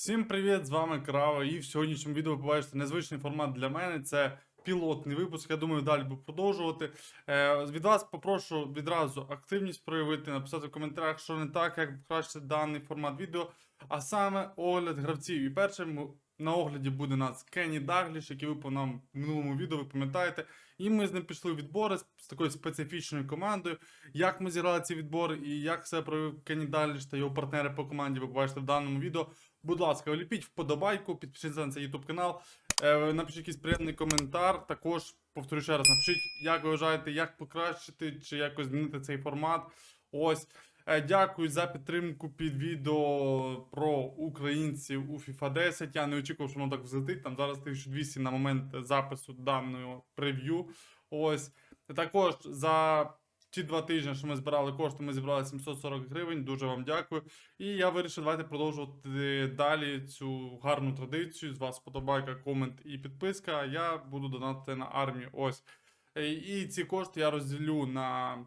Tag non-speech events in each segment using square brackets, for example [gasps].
Всім привіт, з вами Крава. І в сьогоднішньому відео ви побачите незвичний формат для мене. Це пілотний випуск. Я думаю, далі буду продовжувати. Е, від вас попрошу відразу активність проявити, написати в коментарях, що не так, як покращити даний формат відео. А саме огляд гравців. І першим на огляді буде нас Кенні Дагліш, який випав нам в минулому відео, ви пам'ятаєте. І ми з ним пішли відбори з, такою специфічною командою. Як ми зіграли ці відбори і як себе проявив Кенні Дагліш та його партнери по команді, ви побачите в даному відео. Будь ласка, вліпіть вподобайку, підпишіться на цей YouTube канал, е, напишіть якийсь приємний коментар. Також повторю ще раз, напишіть, як ви вважаєте, як покращити чи якось змінити цей формат. Ось. Е, Дякую за підтримку під відео про українців у FIFA 10. Я не очікував, що воно так взлетить. Там зараз 1200 на момент запису даного прев'ю. Ось. Також за ті два тижні, що ми збирали кошти, ми зібрали 740 гривень. Дуже вам дякую. І я вирішив давайте продовжувати далі цю гарну традицію. З вас подобайка, комент і підписка. Я буду донатити на армію. Ось. Е, І ці кошти я розділю на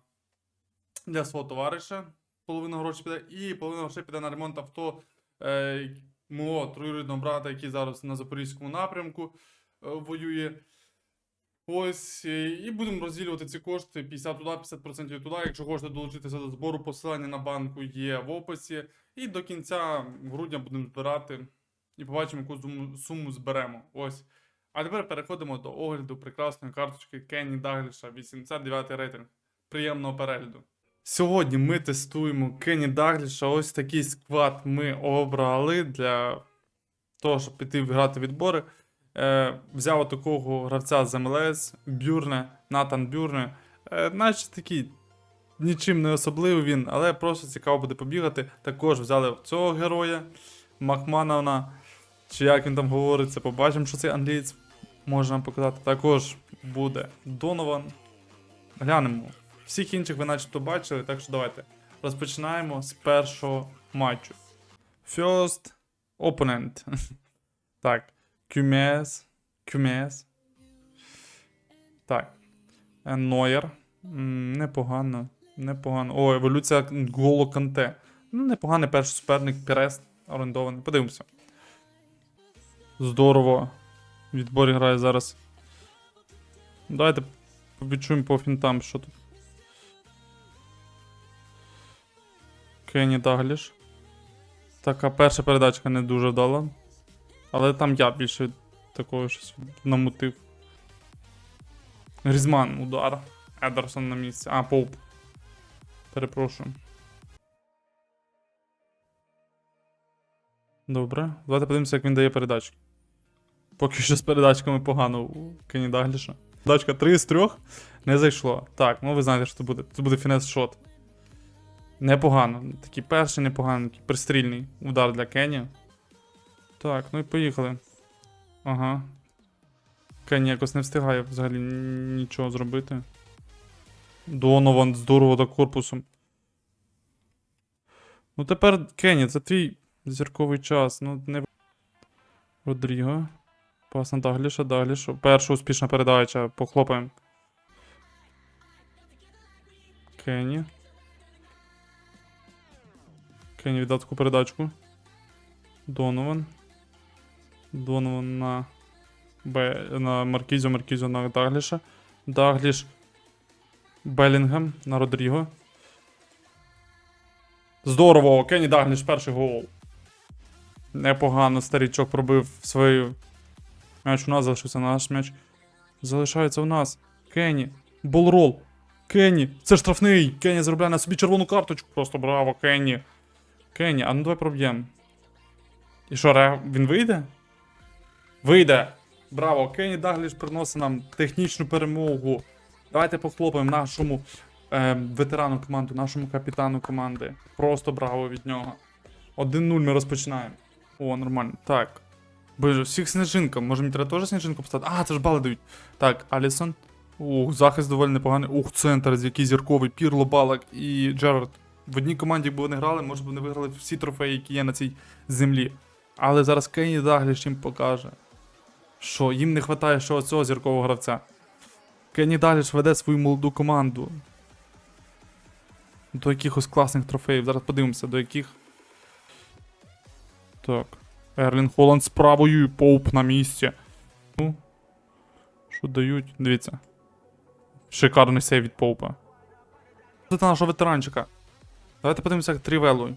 для свого товариша. Половина грошей піде, і половина грошей піде на ремонт авто е, мого троюрідного брата, який зараз на Запорізькому напрямку е, воює. Ось, е, і будемо розділювати ці кошти 50 туди, 50% туди. Якщо хочете долучитися до збору, посилання на банку є в описі. І до кінця грудня будемо збирати і побачимо, яку суму, зберемо. Ось. А тепер переходимо до огляду прекрасної карточки Кенні Дагліша, 89 рейтинг. Приємного перегляду. Сьогодні ми тестуємо Кенні Дагліша. Ось такий склад ми обрали для того, щоб піти грати відбори. Е, взяв такого гравця з МЛС, Бюрне, Натан Бюрне. Е, наче такий нічим не особливий він, але просто цікаво буде побігати. Також взяли цього героя Макмановна, чи як він там говориться, побачимо, що цей англієць може нам показати. Також буде Донован. Глянемо. Всіх інших ви начебто бачили, так що давайте розпочинаємо з першого матчу. First opponent. [laughs] так. Кюмес. Кюмес. Так. Е, Нойер. Непогано. Непогано. О, еволюція Голо Канте. Ну, непоганий перший суперник Пірес орендований. Подивимося. Здорово. Відбор грає зараз. Давайте відчуємо по фінтам, що тут. Кенні Дагліш. Така перша передачка не дуже вдала. Але там я більше такого щось намутив. Грізман, удар. Едерсон на місці. А, Поуп. Перепрошую. Добре. Давайте подивимося, як він дає передачки. Поки що з передачками погано у Кені Дагліша. Передачка 3 з 3 не зайшло. Так, ну ви знаєте, що це буде. Це буде фінес шот. Непогано. Такий перший непоганий, такий пристрільний удар для Кені. Так, ну і поїхали. Ага. Кенні якось не встигає взагалі нічого зробити. Донован здорово до корпусом. Ну тепер Кенні, це твій зірковий час. Ну, не. Родріго. Пас на Дагліша, Дагліша. Перша успішна передача. Похлопаємо. Кенні. Кенні віддав таку передачку. Донован. Донован на Б, на Маркізо, Маркізо на Дагліша. Дагліш. Белінгем на Родріго. Здорово! Кенні Дагліш перший гол. Непогано старічок пробив свою. М'яч у нас залишився наш м'яч. Залишається у нас. Кенні. Болрол. Кенні. Це штрафний. Кенні заробляє на собі червону карточку. Просто браво, Кенні. Кенні, а ну давай проб'ємо. І що, ре... він вийде? Вийде. Браво! Кенні Дагліш приносить нам технічну перемогу. Давайте похлопаємо нашому е, ветерану команди, нашому капітану команди. Просто браво від нього. 1-0 ми розпочинаємо. О, нормально. Так. Боже, всіх сніжинка. Може мені треба теж сніжинку поставити? А, це ж бали дають. Так, Алісон. Ух, захист доволі непоганий. Ух, центр, з який зірковий. Пірло, Балак і Джерард. В одній команді, якби вони грали, може б вони виграли всі трофеї, які є на цій землі. Але зараз Кенні Дагліш їм покаже, що їм не вистачає ще цього зіркового гравця. Кенні Дагліш веде свою молоду команду. До якихось класних трофеїв. Зараз подивимося, до яких. Так. Ерлін Холланд з правою і Поуп на місці. Ну. Що дають? Дивіться. Шикарний сейв від Поупа. Це нашого ветеранчика. Давайте подивимося, як трівелою.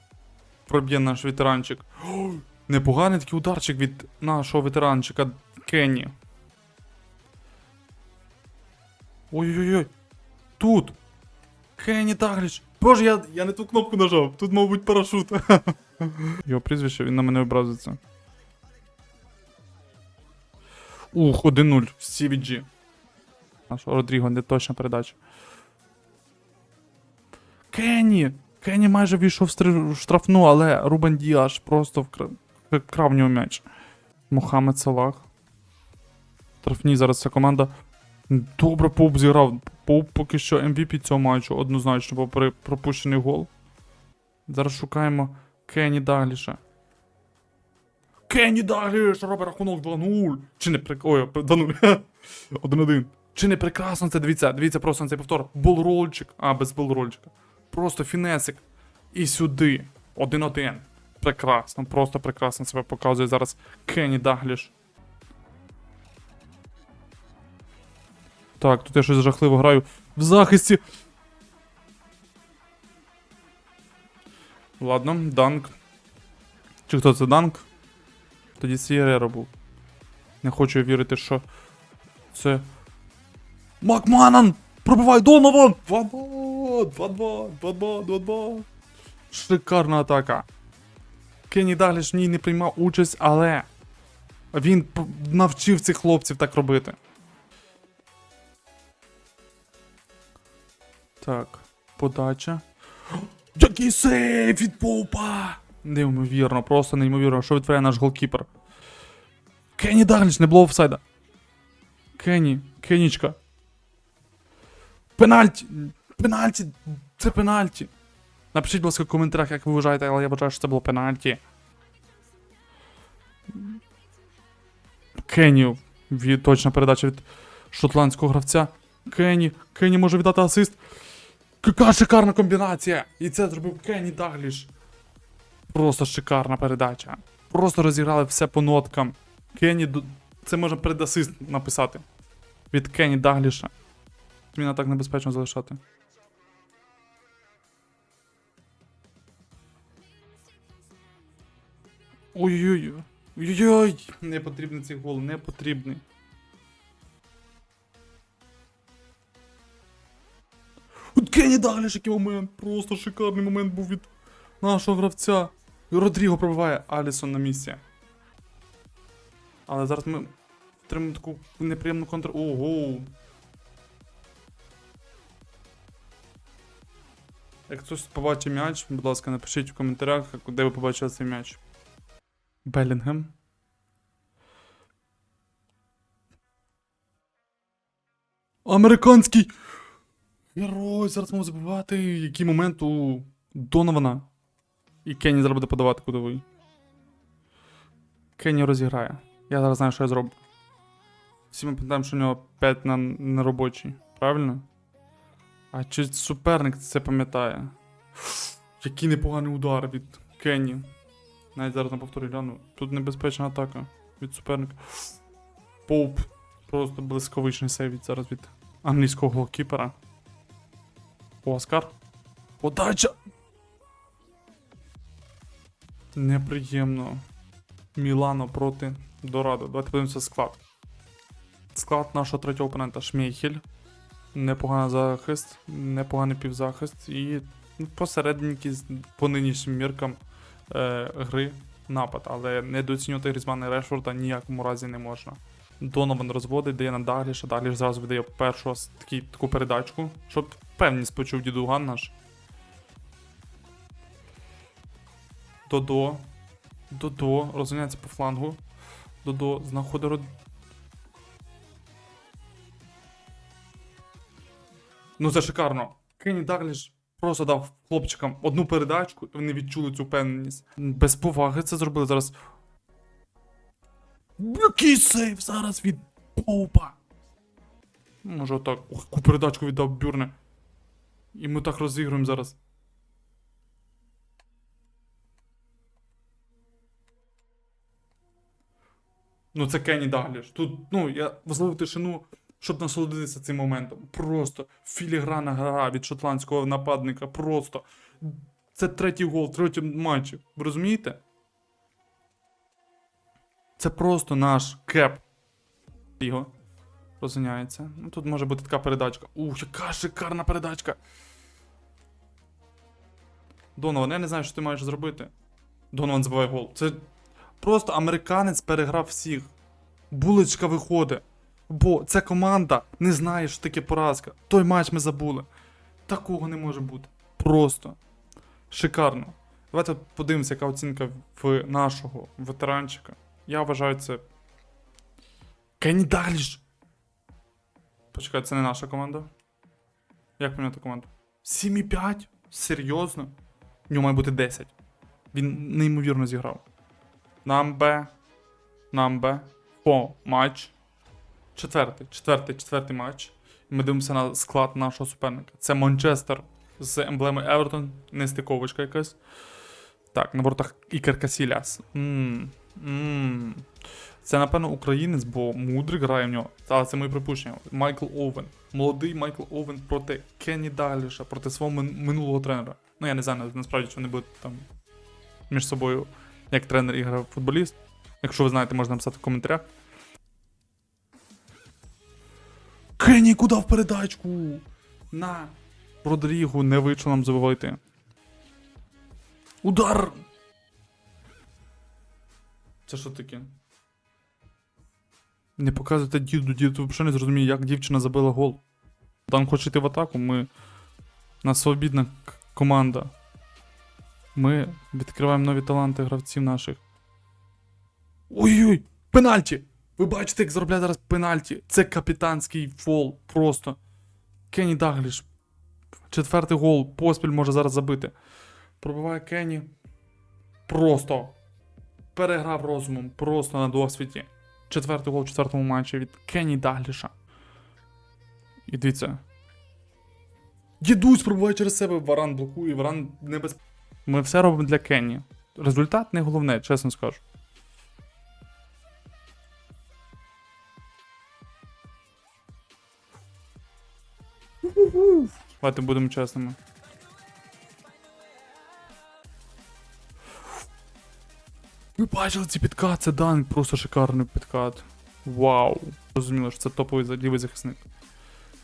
Проб'є наш ветеранчик. Непоганий такий ударчик від нашого ветеранчика Кенні. Ой-ой-ой. Тут. Кенні Тагліч. Боже, я, я не ту кнопку нажав. Тут, мабуть, парашут. [laughs] Його прізвище, він на мене образиться. Ух, 1-0 з CVG. Наш Родріго, не точна передача. Кенні! Кенні майже війшов в штрафну, але Рубен Діаш просто вкрав в нього м'яч. Мохамед Салах. Штрафні зараз ця команда. Добре Поуп зіграв. Поуп поки що MVP цього матчу, однозначно, попри пропущений гол. Зараз шукаємо Кенні Дагліша. Кенні Дагліш робить рахунок 2-0. Чи не прик... Ой, 2-0. 1-1. [laughs] Чи не прекрасно це? Дивіться, дивіться просто на цей повтор. Болрольчик. А, без болрольчика. Просто фінесик. І сюди. 1-1. Прекрасно, просто прекрасно себе показує зараз Кенні Дагліш. Так, тут я щось жахливо граю. В захисті. Ладно, данк. Чи хто це данк? Тоді Сієрера був. Не хочу вірити, що це. Макманан! Пробивай Донован! 2-2! 2-2! 2-2! 2-2! Шикарна атака. Кенні Дагліш в ній не приймав участь, але він навчив цих хлопців так робити. Так, подача. Який сейф від Поупа! Неймовірно, просто неймовірно. Що відтворяє наш голкіпер? Кенні Дагліш, не було офсайда. Кенні, Кенічка. Пенальті! Пенальті! Це пенальті! Напишіть, будь ласка, в коментарях, як ви вважаєте, але я вважаю, що це було пенальті. Кенні. Від, точна передача від шотландського гравця. Кенні. Кенні може віддати асист. Яка шикарна комбінація! І це зробив Кенні Дагліш. Просто шикарна передача. Просто розіграли все по ноткам. Кенні. Це можна предасист написати. Від Кенні Дагліша. Зміна так небезпечно залишати. Ой-ой-ой. Ой-ой-ой. Не потрібний цей гол, не потрібний. От Кенні Дагліш, який момент. Просто шикарний момент був від нашого гравця. Родріго пробиває Алісон на місці. Але зараз ми отримаємо таку неприємну контр. Ого. Як хтось побачить м'яч, будь ласка, напишіть в коментарях, де ви побачили цей м'яч. Белінгем. Американський герой, зараз можемо забувати, який момент у Донована. І Кенні зараз буде подавати кудовий. Кенні розіграє. Я зараз знаю, що я зроблю. Всі ми пам'ятаємо, що у нього 5 на неробочий. Правильно? А чи суперник це пам'ятає? Який непоганий удар від Кенні. Навіть зараз на повторі гляну. Тут небезпечна атака від суперника. Поуп. Просто блисковичний сейв від зараз від англійського голкіпера. Оскар. Подача! Неприємно. Мілано проти Дорадо. Давайте подивимося склад. Склад нашого третього опонента Шмейхель. Непоганий захист, непоганий півзахист і ну, посередники по нинішнім міркам е, гри напад, але недооцінювати Грізмана і Решфорда ніякому разі не можна. Донован розводить, дає на Дагліша, Дагліш зразу видає першу таку передачку, щоб певність почув дідуган наш. Додо. Додо розганяється по флангу. Додо знаходить род... Ну це шикарно. Кенні Дагліш просто дав хлопчикам одну передачку, і вони відчули цю впевненість. Без поваги це зробили зараз. Який сейв зараз від Поупа. Може отак. Ох, яку передачку віддав Бюрне. І ми так розігруємо зараз. Ну, це Кенні Дагліш. Тут, ну, я зловив тишину, щоб насолодитися цим моментом. Просто філіграна гра від шотландського нападника. Просто. Це третій гол, третій матчі. Ви розумієте? Це просто наш кеп. Його розганяється. Ну, тут може бути така передачка. Ух, яка шикарна передачка. Донован, я не знаю, що ти маєш зробити. Донован забиває гол. Це просто американець переграв всіх. Булочка виходить. Бо ця команда не знає, що таке поразка. Той матч ми забули. Такого не може бути. Просто. Шикарно. Давайте подивимося, яка оцінка в нашого ветеранчика. Я вважаю це. Кенні! Почекай, це не наша команда. Як поміняти команду? 7,5? Серйозно? В нього має бути 10. Він неймовірно зіграв. Намбе. Намбе. По матч. Четвертий, четвертий, четвертий матч. Ми дивимося на склад нашого суперника. Це Манчестер з емблемою Евертон, нестиковочка якась. Так, на воротах Ікер Касіляс. Ммм. Це, напевно, українець, бо мудрик грає в нього. Але це мої припущення. Майкл Овен. Молодий Майкл Овен проти Кенні Даліша, проти свого минулого тренера. Ну, я не знаю насправді, чи вони будуть там між собою, як тренер і грав футболіст. Якщо ви знаєте, можна написати в коментарях. Кенні, куди в передачку? На. Родрігу не вийшло нам забивати. Удар! Це що таке? Не показуйте діду, дід взагалі не зрозуміє, як дівчина забила гол. Там хоче йти в атаку, ми. Нас свобідна команда. Ми відкриваємо нові таланти гравців наших. Ой-ой! Пенальті! Ви бачите, як заробляє зараз пенальті. Це капітанський фол. Просто. Кенні Дагліш. Четвертий гол. Поспіль може зараз забити. Пробиває Кенні. Просто. Переграв розумом. Просто на досвіді. Четвертий гол в четвертому матчі від Кенні Дагліша. І дивіться. Дідусь пробуває через себе, Варан блокує, Варан небез... Ми все робимо для Кенні. Результат не головне, чесно скажу. Давайте будемо чесними. Ви бачили ці підкат, це дан, просто шикарний підкат. Вау. Розуміло, що це топовий лівий захисник.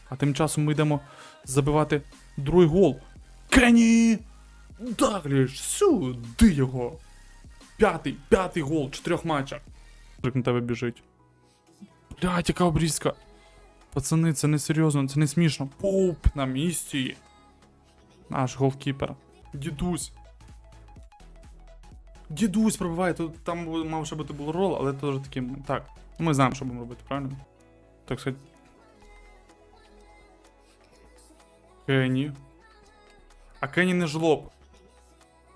А тим часом ми йдемо забивати другий гол. Кенні! Дагліш, сюди його! П'ятий, п'ятий гол чотирьох матчах. Як на тебе біжить. Блядь, яка обрізка. Пацани, це не серйозно, це не смішно. Поуп на місці. Наш голкіпер. Дідусь. Дідусь пробиває, тут там мав ще бути було рол, але теж таким. Так, ми знаємо, що будемо робити, правильно? Так сказати. Кенні. А Кенні не жлоб.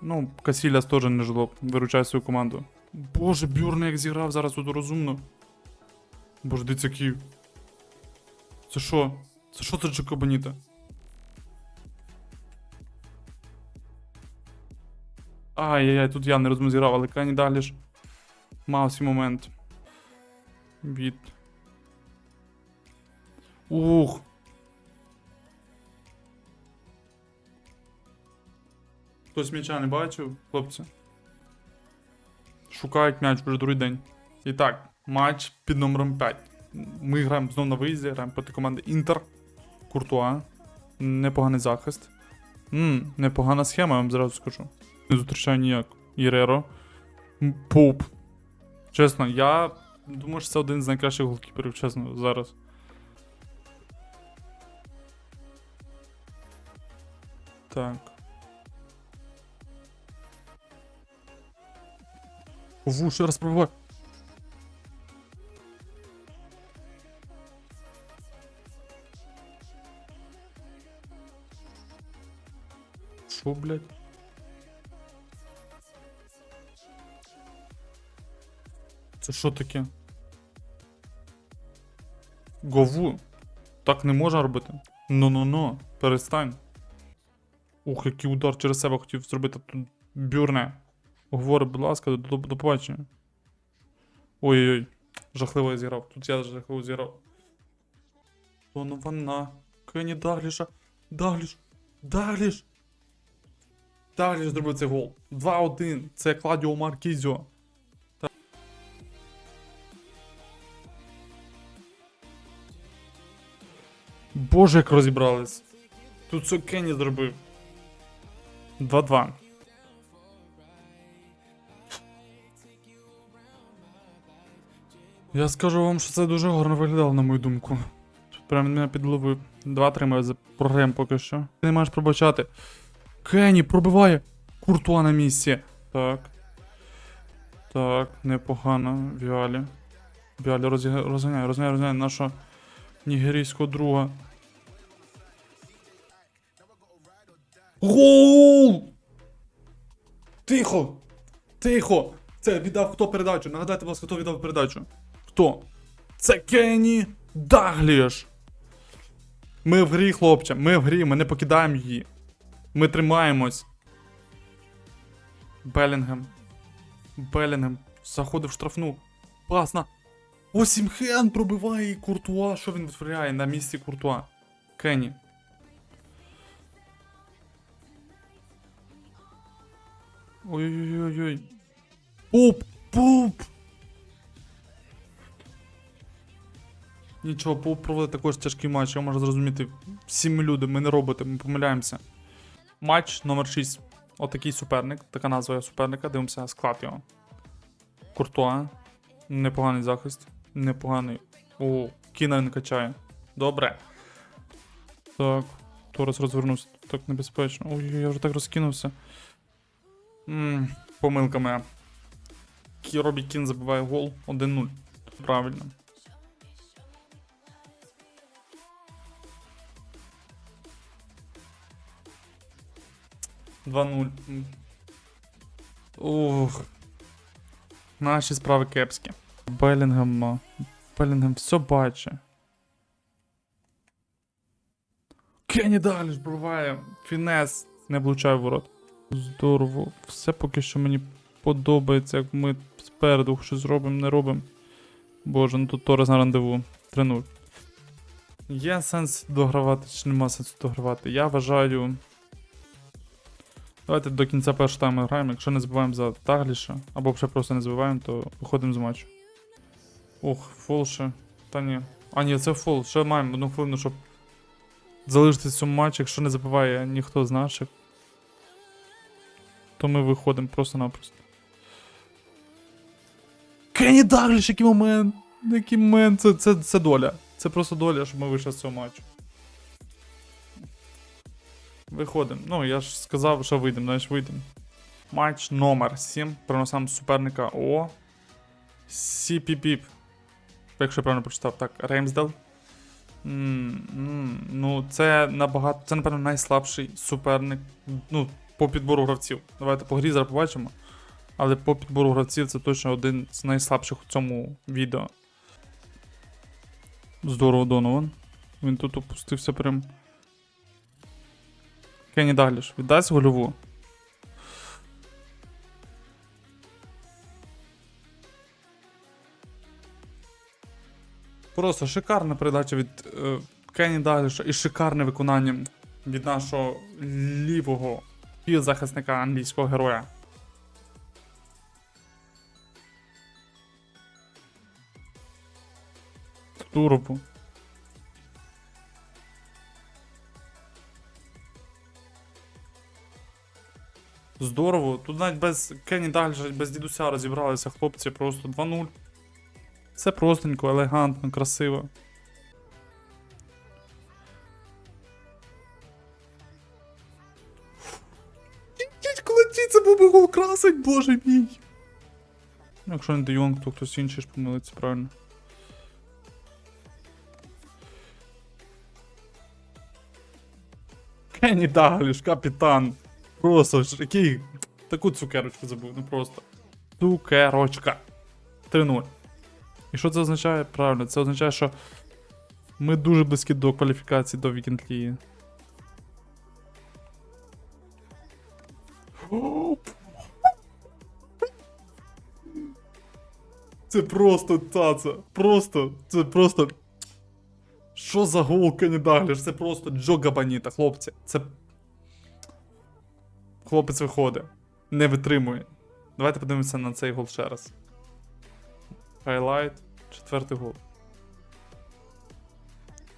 Ну, Касіляс теж не жлоб. Виручай свою команду. Боже, Бюрне як зіграв зараз тут розумно. Боже, який. Це що? Це що це Джакобаніта? Ай-яй-яй, тут я не розумію зіграв, але Кенні далі ж мав момент. Від. Ух. Хтось м'яча не бачив, хлопці. Шукають м'яч вже другий день. І так, матч під номером 5. Ми граємо знову на виїзді, граємо проти команди Інтер. Куртуа. Непоганий захист. Ммм, непогана схема, я вам зразу скажу. Не зустрічаю ніяк. Іреро. М, Поуп. Чесно, я думаю, що це один з найкращих голкіперів, чесно, зараз. Так. Ву, ще раз пробивай. Що, блядь? Це що таке? Гову. Так не можна робити. Ну-ну-ну, перестань. Ух, який удар через себе хотів зробити тут бюрне. Говори, будь ласка, до, до, до побачення. Ой-ой-ой. жахливо я зіграв. Тут я жахливо зіграв. Донован на Кені Дагліша. Дагліш. Дагліш. Дагліш зробив цей гол. 2-1. Це Кладіо Маркізіо. Боже, як розібрались. Тут все Кенні зробив. 2-2. Я скажу вам, що це дуже гарно виглядало, на мою думку. Тут Прям мене підловив. 2-3 ми за- програємо поки що. Ти не маєш пробачати. Кенні пробиває. Куртуа на місці. Так. Так, непогано. Віалі. Віалі розганяє, розганяє, розганяє нашого нігерійського друга. Гол! Тихо! Тихо! Це віддав хто передачу? Нагадайте, будь ласка, хто віддав передачу? Хто? Це Кенні Дагліш! Ми в грі, хлопче, ми в грі, ми не покидаємо її. Ми тримаємось. Белінгем. Белінгем. Заходив в штрафну. Пасна. Осімхен пробиває і Куртуа. Що він витворяє на місці Куртуа? Кенні. Ой-ой-ой. Пуп! Пуп! Нічого, Пуп проводить також тяжкий матч, я можу зрозуміти. Всі ми люди, ми не роботи, ми помиляємося. Матч номер 6. Отакий суперник, така назва суперника, дивимося склад його. Куртуа. Непоганий захист. Непоганий. О, Кіна не качає. Добре. Так, Торес розвернувся. Так небезпечно. Ой, я вже так розкинувся. Ммм, помилка моя. Робі Кін забиває гол 1-0. Правильно. Два нуль. М. Ух. Наші справи кепські. Белінгем. Белінгем все бачить. Кенні Даліш буває. Фінес. Не влучає в ворот. Здорово. Все поки що мені подобається, як ми спереду щось робимо, не робимо. Боже, ну тут Торес на рандеву. 3-0. Є сенс догравати чи нема сенсу догравати? Я вважаю. Давайте до кінця першого тайму граємо. Якщо не збиваємо за Тагліша, або вже просто не збиваємо, то виходимо з матчу. Ох, фол ще. Та ні. А ні, це фол. Ще маємо одну хвилину, щоб залишитися в цьому матчі. Якщо не забиває ніхто з наших, то ми виходимо просто-напросто. Кенні Дагліш, який момент! Який момент, це, це, це доля. Це просто доля, щоб ми вийшли з цього матчу. Виходимо. Ну, я ж сказав, що вийдемо, значить вийдемо. Матч номер 7. Приносимо суперника О. Сіпіпіп. Якщо я правильно прочитав, так, Реймсдел. Ну, це набагато. Це, напевно, найслабший суперник. Ну, по підбору гравців. Давайте по грі зараз побачимо. Але по підбору гравців це точно один з найслабших у цьому відео. Здорово, Донован. Він тут опустився прям. Кенні Дагліш, віддасть гольову. Просто шикарна передача від е, Кенні Дагліша і шикарне виконання від нашого лівого півзахисника англійського героя. Турбо. Здорово. Тут навіть без Кенні Дагліша, без дідуся розібралися хлопці просто 2-0. Все простенько, елегантно, красиво. Боже мій. Ну, Якщо не Де Йонг, то хтось інший ж помилиться, правильно. Кенні Дагліш, капітан. Просто який. Таку цукерочку забув, ну просто. Цукерочка. 3-0. І що це означає? Правильно, це означає, що ми дуже близькі до кваліфікації до Вікенд Це просто цаца. Просто, це просто. Що за гол Кенні Дагліш? Це просто Джога Баніта, хлопці. Це. Хлопець виходить. Не витримує. Давайте подивимося на цей гол ще раз. Хайлайт. Четвертий гол.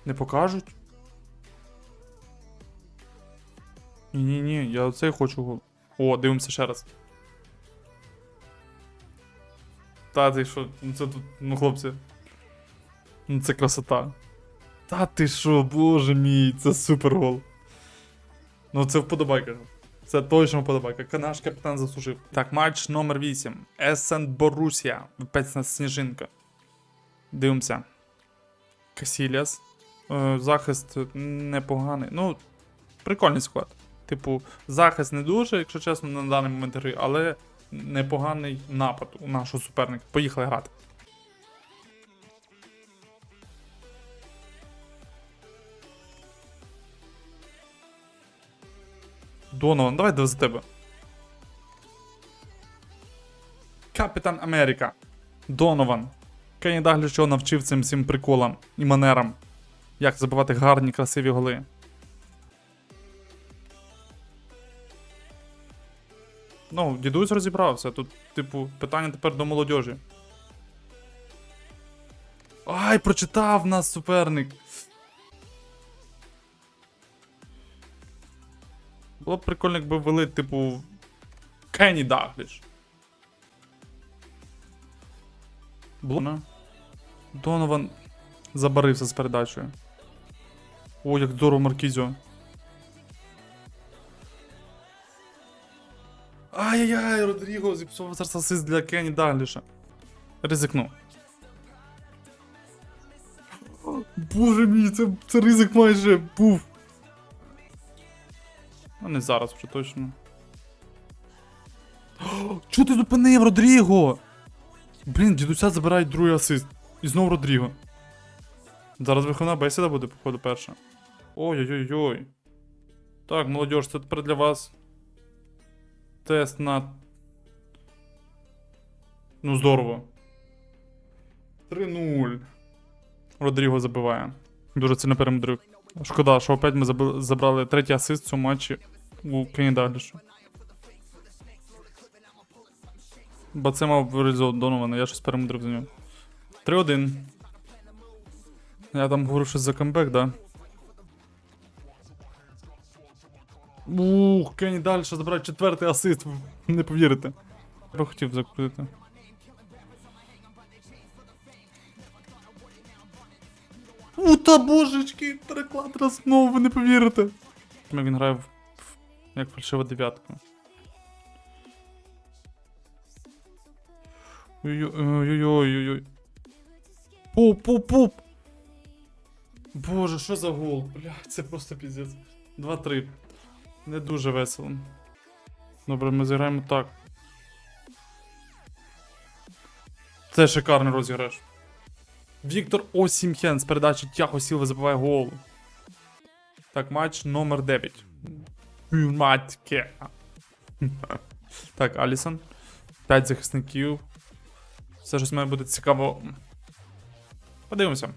Не покажуть? Ні-ні-ні, я оцей хочу гол. О, дивимося ще раз. Та ти що, ну це тут, ну хлопці. Ну це красота. Та ти що, боже мій, це супер гол. Ну це вподобайка. Це точно вподобайка. Наш капітан заслужив. Так, матч номер 8. Есен Борусія. Опять на сніжинка. Дивимося. Касіліас. Е, захист непоганий. Ну, прикольний склад. Типу, захист не дуже, якщо чесно, на даний момент гри, але непоганий напад у нашого суперника. Поїхали грати. Донован, давай за тебе. Капітан Америка. Донован. Кенні Дагліш чого навчив цим всім приколам і манерам. Як забивати гарні, красиві голи. Ну, дідусь розібрався. Тут, типу, питання тепер до молодежі. Ай, прочитав нас суперник. Було б прикольно, якби ввели, типу. Кенні Дагліш. Було. Донован забарився з передачею. О, як здорово Маркізіо. Ай-яй-яй, Родріго зіпсував зараз асист для Кенні Дагліша. Ризикну. Боже мій, це, це ризик майже був. Ну, не зараз вже точно. [gasps] Чого ти зупинив, Родріго? Блін, дідуся забирають другий асист. І знову Родріго. Зараз виховна бесіда буде, походу, перша. Ой-ой-ой. Так, молодіж, це тепер для вас. Тест на. Ну, здорово. 3-0. Родріго забиває. Дуже сильно перемудрив. Шкода, що опять ми забрали третій асист в цьому матчі у Кенні Даглішу. Бо це мав реалізовувати Донована, я щось перемудрив за нього. 3-1. Я там говорю щось за камбек, да? Ух, Кенні далі забирає четвертий асист, не повірите. Я хотів закрутити. У та божечки, переклад розмов, ви не повірите. Він грає в, як фальшива дев'ятка. Ой-ой-ой-ой-ой. Пуп, пуп, пуп. Боже, що за гол? Бля, це просто піздець. 2-3. Не дуже весело. Добре, ми зіграємо так. Це шикарний розіграш. Віктор Осімхен з передачі Тяхо Сілва забиває гол. Так, матч номер 9. Матьке. Так, Алісон. 5 захисників. Все щось має бути цікаво. Подивимося.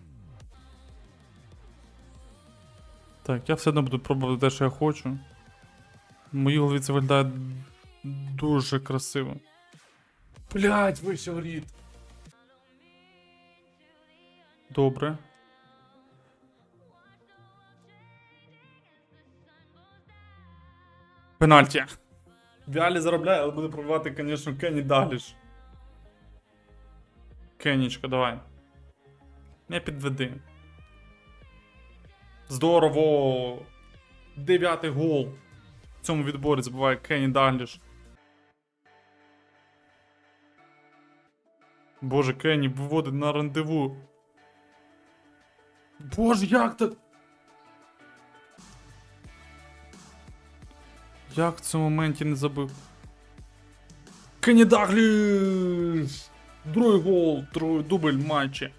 Так, я все одно буду пробувати те, що я хочу. В моїй голові це виглядає дуже красиво. Блять, вище горіт. Добре. Пенальті. Віалі заробляє, але буде пробивати, звісно, Кенні Дагліш. Кеннічка, давай. Не підведи. Здорово! Дев'ятий гол. В цьому відборі забуває Кенні Дагліш. Боже, Кенні виводить на рандеву. Боже, як так? Як в цьому моменті не забив? Кенні Дагліш! Другий гол, другий дубль матчі.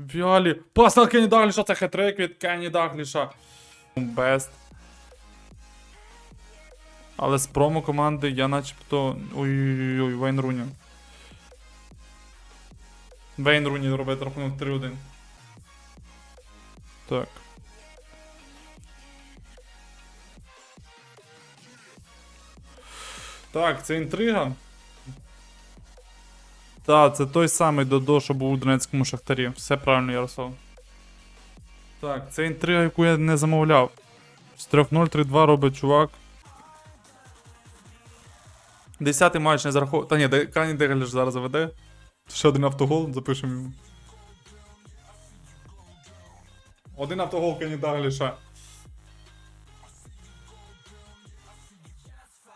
Віалі. Пас на Дагліша, це хетрик від Кенні Дагліша. Бест. Але з промо команди я начебто. Ой-ой-ой, Вейн Руні. Вейн Руні робить рахунок 3-1. Так. Так, це інтрига. Так, це той самий Додо, що був у Донецькому Шахтарі. Все правильно, Ярослав. Так, це інтрига, яку я не замовляв. З 3-0 3-2 робить чувак. Десятий матч не зараховує. Та ні, Кані Дегаліш зараз заведе. Ще один автогол, запишемо йому. Один автогол Кані Дегаліша.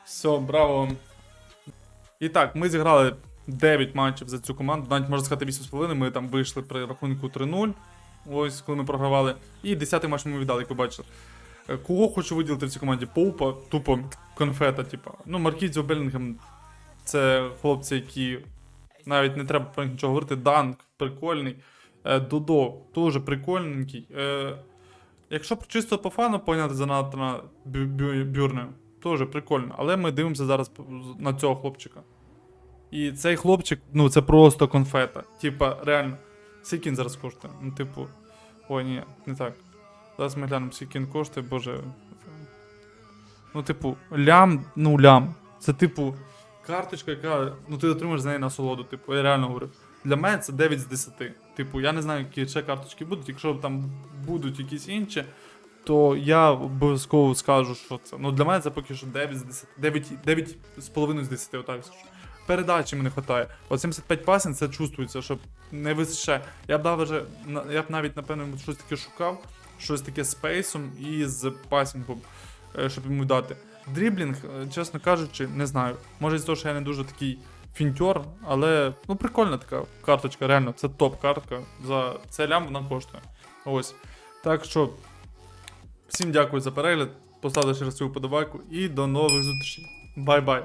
Все, браво. І так, ми зіграли 9 матчів за цю команду, навіть можна сказати 8,5. Ми там вийшли при рахунку 3-0. Ось коли ми програвали. І 10 матч ми віддали, як ви бачили. Е, Кого хочу виділити в цій команді? Поупа, тупо конфета, типа. Ну, Маркізіо Белінгем це хлопці, які навіть не треба про них нічого говорити. Данк, прикольний. Е, Додо, теж прикольненький. Е, якщо чисто по фану поняти за Бю- Бюрне, теж прикольно. Але ми дивимося зараз на цього хлопчика. І цей хлопчик, ну це просто конфета. Типа, реально. Скільки він зараз коштує? Ну, типу. Ой, ні, не так. Зараз ми глянемо, скільки він коштує, боже. Ну, типу, лям, ну лям. Це типу карточка, яка. Ну ти отримаєш з неї насолоду. Типу, я реально говорю. Для мене це 9 з 10. Типу, я не знаю, які ще карточки будуть. Якщо там будуть якісь інші, то я обов'язково скажу, що це. Ну для мене це поки що 9 з 10. 9, 9 половиною з 10, отак скажу. Передачі мені вистачає. От 75 пасень це чувствується, що не вистачає. Я б дав вже, я б навіть, напевно, щось таке шукав, щось таке з пейсом і з пасінгом, е, щоб йому дати. Дріблінг, е, чесно кажучи, не знаю. Може, з того, що я не дуже такий фінтьор, але ну прикольна така карточка, реально, це топ-картка. За це лям вона коштує. Ось. Так що, всім дякую за перегляд. Поставте ще раз цю вподобайку і до нових зустрічей. Бай-бай.